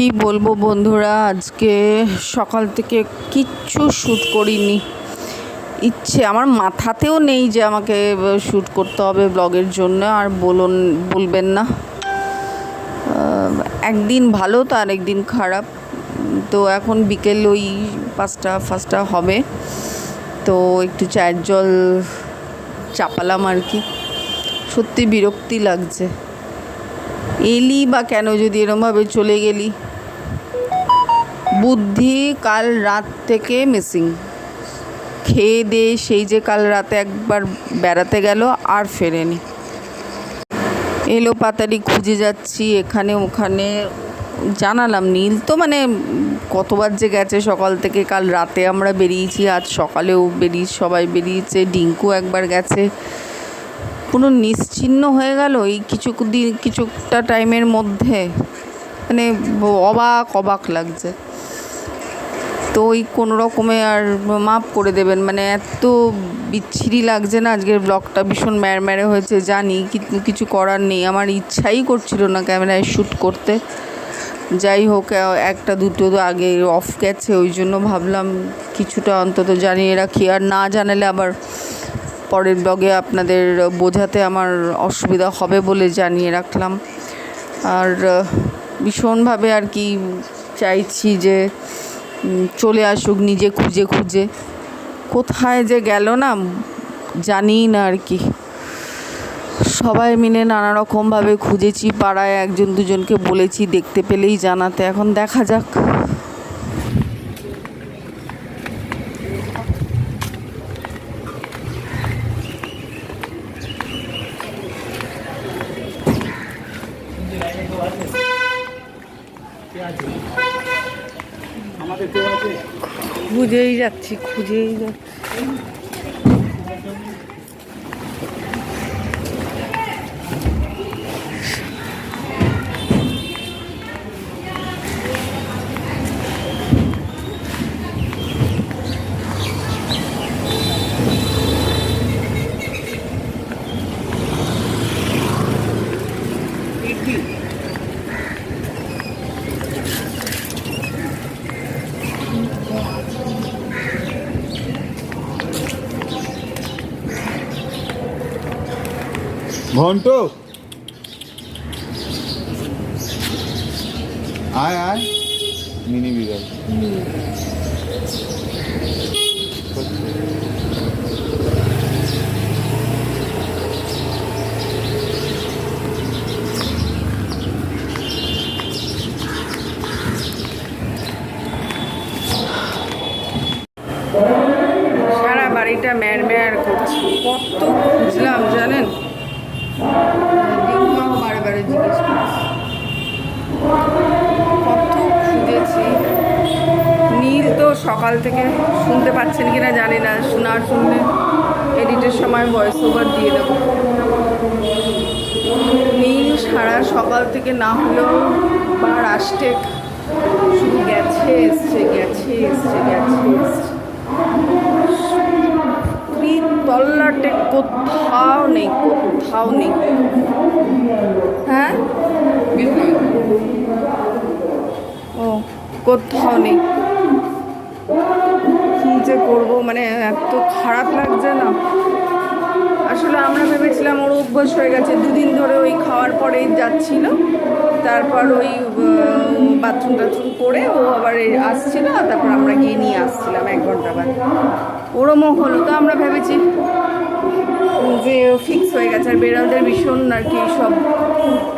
কি বলব বন্ধুরা? আজকে সকাল থেকে কিচ্ছু শ্যুট করিনি। ইচ্ছে, আমার মাথাতেও নেই যে আমাকে শ্যুট করতে হবে ব্লগের জন্য, আর বলুন, বলবেন না। একদিন ভালো তো আর একদিন খারাপ। তো এখন বিকেল ওই পাঁচটা পাঁচটা হবে। তো একটু চায়ের জল চাপালাম আর কি। সত্যি বিরক্তি লাগছে। এলি বা কেন যদি এরমভাবে চলে গেলি? বুদ্ধি কাল রাত থেকে মিসিং খেয়ে দিয়ে সেই যে কাল রাতে একবার বেড়াতে গেল, আর ফেরেনি। এলো পাতারি খুঁজে যাচ্ছি, এখানে ওখানে। জানালাম নীল তো মানে কতবার যে গেছে সকাল থেকে, কাল রাতে আমরা বেরিয়েছি, আজ সকালেও বেরিয়ে, সবাই বেরিয়েছে, ডিঙ্কু একবার গেছে। কোনো নিশ্চিহ্ন হয়ে গেল এই কিছু দিন, কিছুটা টাইমের মধ্যে? মানে অবাক অবাক লাগছে। তো ওই কোনো রকমে আর মাপ করে দেবেন। মানে এত বিচ্ছিরি লাগছে না আজকের ব্লগটা, ভীষণ ম্যারম্যারে হয়েছে, জানি কিন্তু কিছু করার নেই। আমার ইচ্ছাই করছিল না ক্যামেরায় শ্যুট করতে। যাই হোক একটা দুটো তো আগে অফ গেছে, ওই জন্য ভাবলাম কিছুটা অন্তত জানিয়ে রাখি। আর না জানালে আবার পরের ব্লগে আপনাদের বোঝাতে আমার অসুবিধা হবে বলে জানিয়ে রাখলাম। আর ভীষণভাবে আর কি চাইছি যে চলে আসুক, নিজে খুঁজে খুঁজে। কোথায় যে গেল না জানি না আর কি। সবাই মিলে নানা রকমভাবে খুঁজেছি, পাড়ায় একজন দুজনকে বলেছি, দেখতে পেলেই জানাতে। এখন দেখা যাক। খুঁজেই যাচ্ছি খুঁজেই যাচ্ছি ঘন্ট। আয় আয়। মিনি বিড়াল। সারা বাড়িটা ম্যার ম্যার করছে। কত খুঁজলাম সকাল থেকে শুনতে পাচ্ছেন কিনা জানি না শোনার শুনলে এডিটের সময় ভয়েস ওভার দিয়ে দেবো। নীল সারা সকাল থেকে না হলেও বা আসতে শুধু গেছে এসছে গেছে এসছে গেছে এসছে। তল্লাটে কোথাও নেই কোথাও নেই। হ্যাঁ? ও কোথাও নেই। কী যে করব মানে এত খারাপ লাগছে না। আসলে আমরা ভেবেছিলাম ওর অভ্যাস হয়ে গেছে, দুদিন ধরে ওই খাওয়ার পরেই যাচ্ছিল। তারপর ওই বাথরুম টাথরুম করে ও আবার আসছিল, তারপর আমরা গিয়ে নিয়ে আসছিলাম এক ঘণ্টা বাদ। ওরমও হলো, তো আমরা ভেবেছি যে ফিক্স হয়ে গেছে, আর বেড়ালদের ভীষণ আর কি সব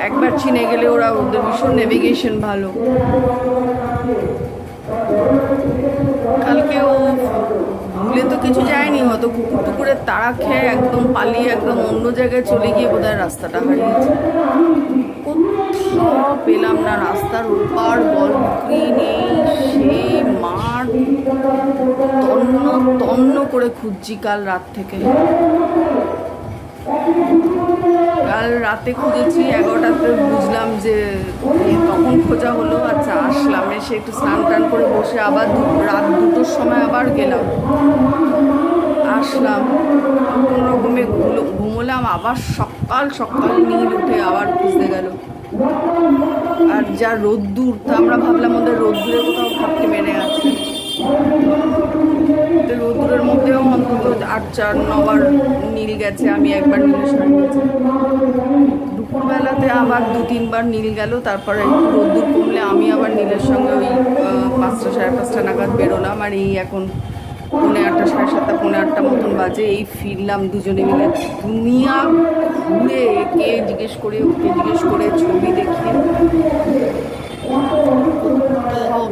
একবার চিনে গেলে ওরা ওদের ভীষণ নেভিগেশন ভালো। কিছু যায়নি, হয়তো কুকুর টুকুরের তাড়া খেয়ে একদম পালিয়ে একদম অন্য জায়গায় চলে গিয়ে বোধহয় রাস্তাটা হারিয়েছে। কোথাও পেলাম না রাস্তার ওপার বলপুরি নেই, সেই মাঠ। তন্ন তন্ন করে খুঁজছি কাল রাত থেকে। কাল রাতে খুঁজেছি, এগারোটাতে বুঝলাম যে তখন খোঁজা হলো আচ্ছা আসলাম। এসে একটু স্নান টান করে বসে আবার রাত দুটোর সময় আবার গেলাম। আসলাম, কোনো রকমে ঘুমোলাম, আবার সকাল সকাল নীল উঠে আবার খুঁজতে গেল। আর যা রোদ্দুর, তা আমরা ভাবলাম ওদের রোদ্দুরে কোথাও ঘাপটি মেরে আছে। রোদ্দুরের মধ্যেও আট চার নবার নীল গেছে, আমি একবার নীলের সঙ্গে গেছি দুপুরবেলাতে আবার দু তিনবার নীল গেল, তারপরে একটু রোদ্দুর কমলে আমি আবার নীলের সঙ্গে ওই পাঁচটা সাড়ে পাঁচটা নাগাদ বেরোলাম, আর এই এখন পৌনে আটটা সাড়ে সাতটা, পৌনে আটটা মতন বাজে, এই ফিরলাম দুজনে মিলে। দুনিয়া ঘুরে কে জিজ্ঞেস করে, ওকে জিজ্ঞেস করে ছবি দেখিয়ে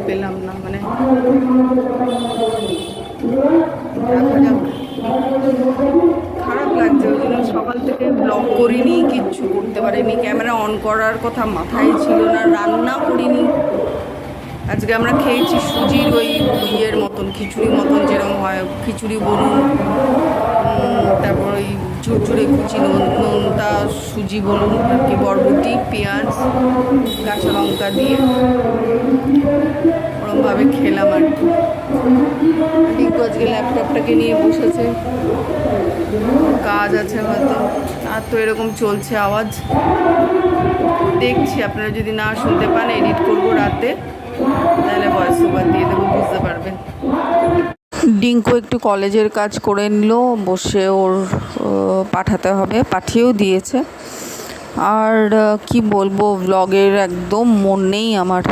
পেলাম না মানে দেখা যাক খারাপ লাগছে ওই জন্য সকাল থেকে ব্লগ করিনি, কিচ্ছু করতে পারিনি ক্যামেরা অন করার কথা মাথায় ছিল না, রান্না করিনি। আজকে আমরা খেয়েছি সুজির ওই ইয়ের মতন খিচুড়ি মতন যেরকম হয়, খিচুড়ি বলুন তারপর ওই ঝুরঝুরে কুচি নোনতা সুজি বলুন, আর কি, বরবটি, পেঁয়াজ, কাঁচা লঙ্কা দিয়ে। ওরমভাবে খেলাম আর কি। রিঙ্কু আজকে ল্যাপটপটাকে নিয়ে বসেছে। কাজ আছে হয়তো। আর তো এরকম চলছে আওয়াজ। দেখছি, আপনারা যদি না শুনতে পান এডিট করব রাতে। তাহলে ভয়েস ওভার দিয়ে দেবো, বুঝতে পারবেন। ডিঙ্কু একটু কলেজের কাজ করে নিল, বসে ওর পাঠাতে হবে, পাঠিয়েও দিয়েছে। আর কি বলব ব্লগের একদম মন নেই আমার।